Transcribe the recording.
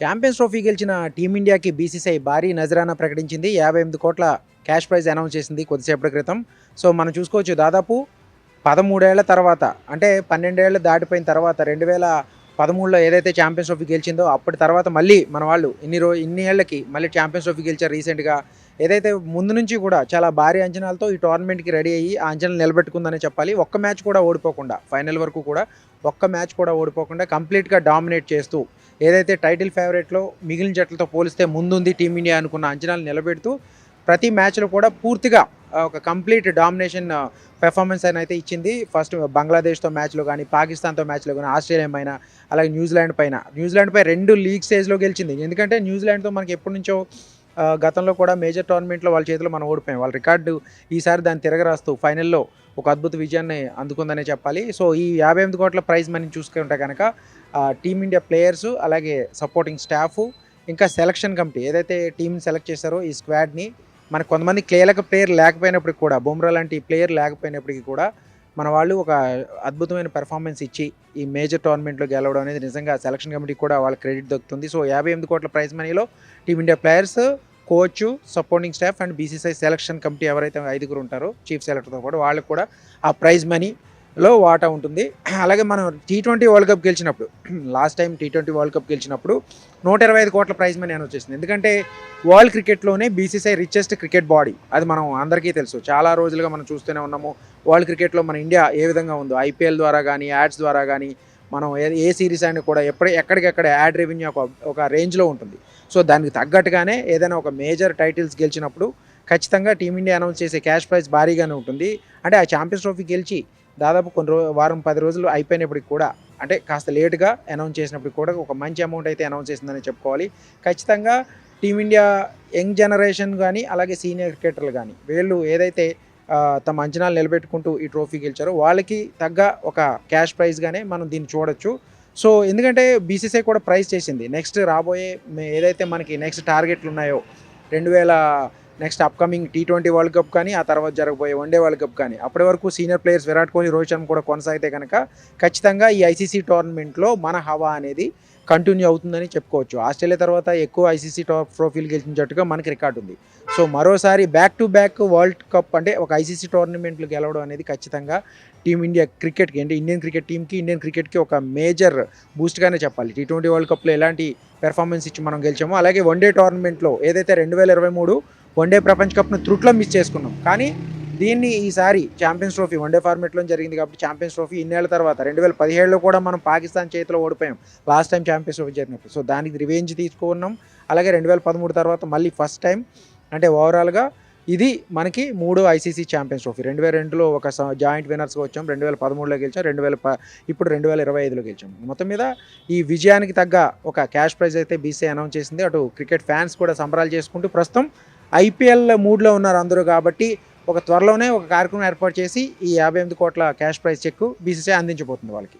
Champions trophy గెలిచిన టీమిండియాకి BCCI భారీ నజరానా ప్రకటించింది. యాభై ఎనిమిది కోట్ల క్యాష్ ప్రైజ్ అనౌన్స్ చేసింది కొద్దిసేపటి క్రితం. సో మనం చూసుకోవచ్చు దాదాపు పదమూడేళ్ళ తర్వాత అంటే పన్నెండేళ్ళు దాటిపోయిన తర్వాత రెండు వేల పదమూడులో ఏదైతే ఛాంపియన్స్ ట్రోఫీ గెలిచిందో అప్పటి తర్వాత మళ్ళీ మన వాళ్ళు ఇన్ని రో ఇన్ని ఏళ్ళకి మళ్ళీ ఛాంపియన్స్ ట్రోఫీ గెలిచారు రీసెంట్గా. ఏదైతే ముందు నుంచి కూడా చాలా భారీ అంచనాలతో ఈ టోర్నమెంట్కి రెడీ అయ్యి ఆ అంచనాలు నిలబెట్టుకుందని చెప్పాలి. ఒక్క మ్యాచ్ కూడా ఓడిపోకుండా ఫైనల్ వరకు కూడా ఒక్క మ్యాచ్ కూడా ఓడిపోకుండా కంప్లీట్గా డామినేట్ చేస్తూ ఏదైతే టైటిల్ ఫేవరెట్లో మిగిలిన జట్లతో పోలిస్తే ముందుంది టీమిండియా అనుకున్న అంచనాలు నిలబెడుతూ ప్రతి మ్యాచ్లో కూడా పూర్తిగా ఒక కంప్లీట్ డామినేషన్ పెర్ఫార్మెన్స్ అని అయితే ఇచ్చింది. ఫస్ట్ బంగ్లాదేశ్తో మ్యాచ్లో కానీ పాకిస్తాన్తో మ్యాచ్లో కానీ ఆస్ట్రేలియా పైన అలాగే న్యూజిలాండ్ పైన. న్యూజిలాండ్ పై రెండు లీగ్ స్టేజ్లో గెలిచింది. ఎందుకంటే న్యూజిలాండ్తో మనకి ఎప్పటి నుంచో గతంలో కూడా మేజర్ టోర్నమెంట్లో వాళ్ళ చేతిలో మనం ఓడిపోయాం. వాళ్ళ రికార్డు ఈసారి దాన్ని తిరగరాస్తూ ఫైనల్లో ఒక అద్భుత విజయాన్ని అందుకుందనే చెప్పాలి. సో ఈ యాభై ఎనిమిది కోట్ల ప్రైజ్ మనం చూసుకుంటే కనుక టీమిండియా ప్లేయర్స్ అలాగే సపోర్టింగ్ స్టాఫ్ ఇంకా సెలక్షన్ కమిటీ ఏదైతే టీం సెలెక్ట్ చేశారో ఈ స్క్వాడ్ని మనకు కొంతమంది కీలక ప్లేయర్ లేకపోయినప్పటికి కూడా బుమ్రా లాంటి ప్లేయర్ లేకపోయినప్పటికీ కూడా మన వాళ్ళు ఒక అద్భుతమైన పెర్ఫార్మెన్స్ ఇచ్చి ఈ మేజర్ టోర్నమెంట్లో గెలవడం అనేది నిజంగా సెలక్షన్ కమిటీ కూడా వాళ్ళ క్రెడిట్ దక్కుతుంది. సో యాభై ఎనిమిది కోట్ల ప్రైజ్ మనీలో team India players coach supporting staff and BCCI selection committee ఎవరైతే ఐదుగురు ఉంటారో చీఫ్ సెలెక్టర్తో కూడా వాళ్ళకు కూడా ఆ ప్రైజ్ మనీ లో వాటా ఉంటుంది. అలాగే మనం టీ ట్వంటీ వరల్డ్ కప్ గెలిచినప్పుడు last time T twenty world cup గెలిచినప్పుడు నూట ఇరవై ఐదు కోట్ల ప్రైజ్ మనీ అని వచ్చేసింది. ఎందుకంటే వరల్డ్ క్రికెట్లోనే బీసీసీఐ రిచెస్ట్ క్రికెట్ బాడీ అది మనం అందరికీ తెలుసు. చాలా రోజులుగా మనం చూస్తూనే ఉన్నాము. వరల్డ్ క్రికెట్లో మన ఇండియా ఏ విధంగా ఉందో ఐపీఎల్ ద్వారా కానీ యాడ్స్ ద్వారా కానీ మనం ఏ ఏ సిరీస్ అయినా కూడా ఎప్పుడు ఎక్కడికెక్కడ యాడ్ రెవెన్యూ ఒక ఒక రేంజ్లో ఉంటుంది. సో దానికి తగ్గట్టుగానే ఏదైనా ఒక మేజర్ టైటిల్స్ గెలిచినప్పుడు ఖచ్చితంగా టీమిండియా అనౌన్స్ చేసే క్యాష్ ప్రైజ్ భారీగానే ఉంటుంది. అంటే ఆ ఛాంపియన్స్ ట్రోఫీ గెలిచి దాదాపు కొన్ని రోజు వారం పది రోజులు అయిపోయినప్పటికి కూడా అంటే కాస్త లేటుగా అనౌన్స్ చేసినప్పటికి కూడా ఒక మంచి అమౌంట్ అయితే అనౌన్స్ చేసిందని చెప్పుకోవాలి. ఖచ్చితంగా టీమిండియా యంగ్ జనరేషన్ కానీ అలాగే సీనియర్ క్రికెటర్లు కానీ వీళ్ళు ఏదైతే తమ అంచనాలు నిలబెట్టుకుంటూ ఈ ట్రోఫీ గెలిచారో వాళ్ళకి తగ్గ ఒక క్యాష్ ప్రైజ్గానే మనం దీన్ని చూడొచ్చు. సో ఎందుకంటే బీసీసీఐ కూడా ప్రైజ్ చేసింది. నెక్స్ట్ రాబోయే ఏదైతే మనకి నెక్స్ట్ టార్గెట్లు ఉన్నాయో రెండు వేల next upcoming T twenty world cup కానీ ఆ తర్వాత జరగబోయే వన్డే వరల్డ్ కప్ కానీ. అప్పటి వరకు సీనియర్ ప్లేయర్స్ విరాట్ కోహ్లీ రోహిత్ శర్మ కూడా కొనసాగితే కనుక ఖచ్చితంగా ఈ ఐసీసీ టోర్నమెంట్లో మన హవా అనేది కంటిన్యూ అవుతుందని చెప్పుకోవచ్చు. ఆస్ట్రేలియా తర్వాత ఎక్కువ ఐసీసీ టాప్ ట్రోఫీలు గెలిచిన జట్టుగా మనకి రికార్డు ఉంది. సో మరోసారి back to back world cup అంటే ఒక ఐసీసీ టోర్నమెంట్లు గెలవడం అనేది ఖచ్చితంగా టీమిండియా క్రికెట్కి అంటే ఇండియన్ క్రికెట్ టీంకి ఇండియన్ క్రికెట్కి ఒక మేజర్ బూస్ట్గానే చెప్పాలి. టీ ట్వంటీ వరల్డ్ కప్లో ఎలాంటి పెర్ఫార్మెన్స్ ఇచ్చి మనం గెలిచామో అలాగే వన్డే టోర్నమెంట్లో ఏదైతే రెండు వేల ఇరవై మూడు వన్డే ప్రపంచ కప్ను త్రుట్లో మిస్ చేసుకున్నాం. కానీ దీన్ని ఈసారి ఛాంపియన్స్ ట్రోఫీ వన్డే ఫార్మేట్లో జరిగింది కాబట్టి ఛాంపియన్స్ ట్రోఫీ ఇన్నేళ్ళ తర్వాత రెండు వేల పదిహేడులో కూడా మనం పాకిస్తాన్ చేతిలో ఓడిపోయాం. లాస్ట్ టైం ఛాంపియన్స్ ట్రోఫీ జరిగినప్పుడు. సో దానికి రివెంజ్ తీసుకున్నాం. అలాగే రెండు వేల పదమూడు తర్వాత మళ్ళీ ఫస్ట్ టైం అంటే ఓవరాల్గా ఇది మనకి మూడో ఐసీసీ ఛాంపియన్స్ ట్రోఫీ రెండు వేల రెండులో ఒక జాయింట్ విన్నర్స్గా వచ్చాం. రెండు వేల పదమూడులో గెలిచాం. రెండు వేల ప ఇప్పుడు రెండు వేల ఇరవై ఐదులో గెలిచాం. మొత్తం మీద ఈ విజయానికి తగ్గ ఒక క్యాష్ ప్రైజ్ అయితే బీసీ అనౌన్స్ చేసింది. అటు క్రికెట్ ఫ్యాన్స్ కూడా సంబరాలు చేసుకుంటూ ప్రస్తుతం ఐపీఎల్ మూడ్లో ఉన్నారు అందరూ కాబట్టి ఒక త్వరలోనే ఒక కార్యక్రమం ఏర్పాటు చేసి ఈ యాభై ఎనిమిది కోట్ల క్యాష్ ప్రైజ్ చెక్ బీసీసీ అందించబోతుంది వాళ్ళకి.